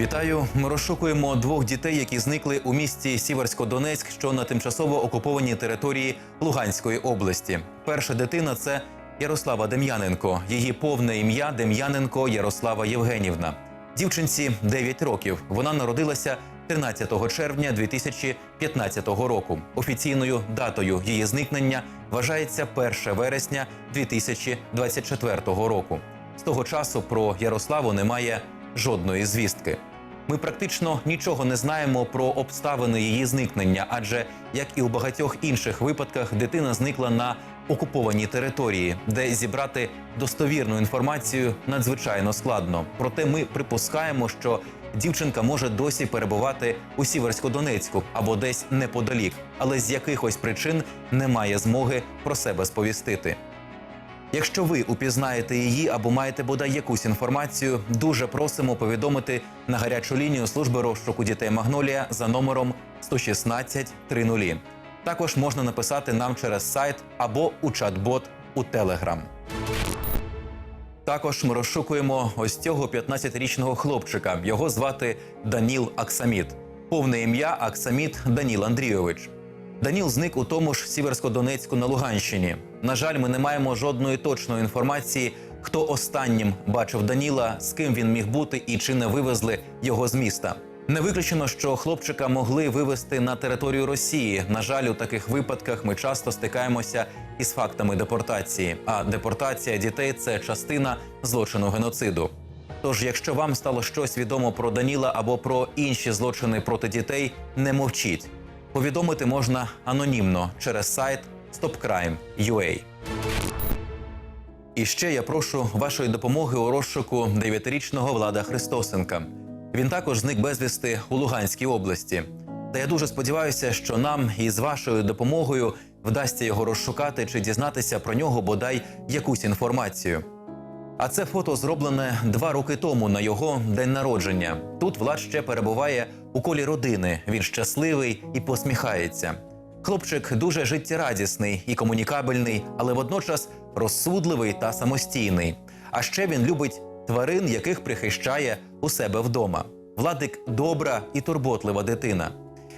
Вітаю. Ми розшукуємо двох дітей, які зникли у місті Сіверсько-Донецьк, що на тимчасово окупованій території Луганської області. Перша дитина це Ярослава Дем'яненко. Її повне ім'я Дем'яненко Ярослава Євгенівна. Дівчинці 9 років. Вона народилася 13 червня 2015 року. Офіційною датою її зникнення вважається 1 вересня 2024 року. З того часу про Ярославу немає жодної звістки. Ми практично нічого не знаємо про обставини її зникнення, адже як і у багатьох інших випадках, дитина зникла на окупованій території, де зібрати достовірну інформацію надзвичайно складно. Проте ми припускаємо, що дівчинка може досі перебувати у Сіверсько-Донецьку або десь неподалік, але з якихось причин не має змоги про себе сповістити. Якщо ви упізнаєте її або маєте бодай якусь інформацію, дуже просимо повідомити на гарячу лінію служби розшуку дітей Магнолія за номером 116 30. Також можна написати нам через сайт або у чат-бот у Телеграм. Також ми розшукуємо ось цього 15-річного хлопчика. Його звати Даніл Аксаміт. Повне ім'я Аксаміт Даніл Андрійович. Даніл зник у тому ж Сіверсько-Донецьку на Луганщині. На жаль, ми не маємо жодної точної інформації, хто останнім бачив Даніла, з ким він міг бути і чи не вивезли його з міста. Не виключено, що хлопчика могли вивезти на територію Росії. На жаль, у таких випадках ми часто стикаємося із фактами депортації. А депортація дітей це частина злочину геноциду. Тож, якщо вам стало щось відомо про Даніла або про інші злочини проти дітей, не мовчіть. Повідомити можна анонімно через сайт stopcrime.ua. І ще я прошу вашої допомоги у розшуку 9-річного Влада Христосенка. Він також зник безвісти у Луганській області. Та я дуже сподіваюся, що нам із вашою допомогою вдасться його розшукати чи дізнатися про нього бодай якусь інформацію. А це фото зроблене два роки тому на його день народження. Тут Влад ще перебуває у колі родини. Він щасливий і посміхається. Хлопчик дуже життєрадісний і комунікабельний, але водночас розсудливий та самостійний. А ще він любить тварин, яких прихищає у себе вдома. Владик добра і турботлива дитина.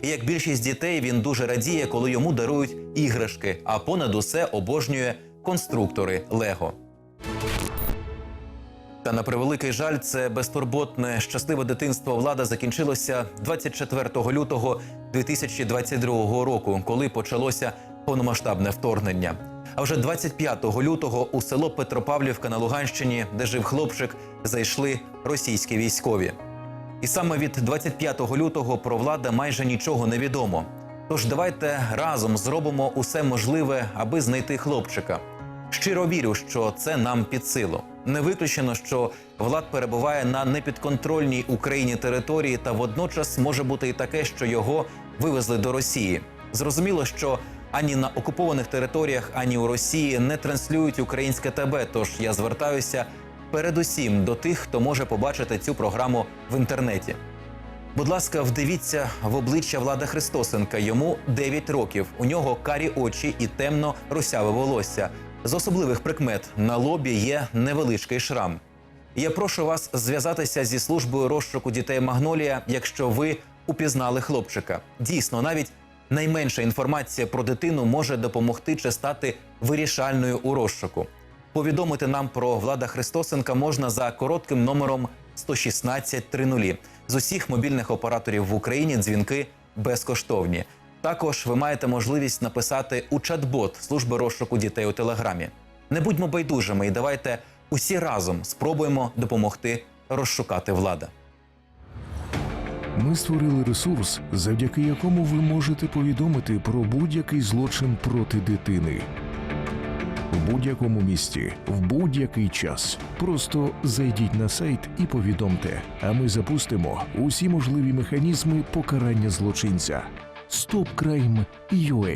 Як більшість дітей, він дуже радіє, коли йому дарують іграшки, а понад усе обожнює конструктори Лего. Та на превеликий жаль, це безтурботне щасливе дитинство влада закінчилося 24 лютого 2022 року, коли почалося повномасштабне вторгнення. А вже 25 лютого у село Петропавлівка на Луганщині, де жив хлопчик, зайшли російські військові. І саме від 25 лютого про влада майже нічого не відомо. Тож давайте разом зробимо усе можливе, аби знайти хлопчика. Щиро вірю, що це нам під силу. Не виключено, що влад перебуває на непідконтрольній Україні території, та водночас може бути і таке, що його вивезли до Росії. Зрозуміло, що ані на окупованих територіях, ані у Росії не транслюють українське ТБ. Тож я звертаюся передусім до тих, хто може побачити цю програму в інтернеті. Будь ласка, вдивіться в обличчя Влада Христосенка. Йому 9 років. У нього карі очі і темно русяве волосся. З особливих прикмет на лобі є невеличкий шрам. Я прошу вас зв'язатися зі службою розшуку дітей Магнолія, якщо ви упізнали хлопчика. Дійсно, навіть найменша інформація про дитину може допомогти чи стати вирішальною у розшуку. Повідомити нам про Влада Христосенка можна за коротким номером 116 30. З усіх мобільних операторів в Україні дзвінки безкоштовні. Також ви маєте можливість написати у чат-бот служби розшуку дітей у телеграмі. Не будьмо байдужими і давайте усі разом спробуємо допомогти розшукати влада. Ми створили ресурс, завдяки якому ви можете повідомити про будь-який злочин проти дитини. В будь-якому місті, в будь-який час. Просто зайдіть на сайт і повідомте, а ми запустимо усі можливі механізми покарання злочинця. StopCrime.ua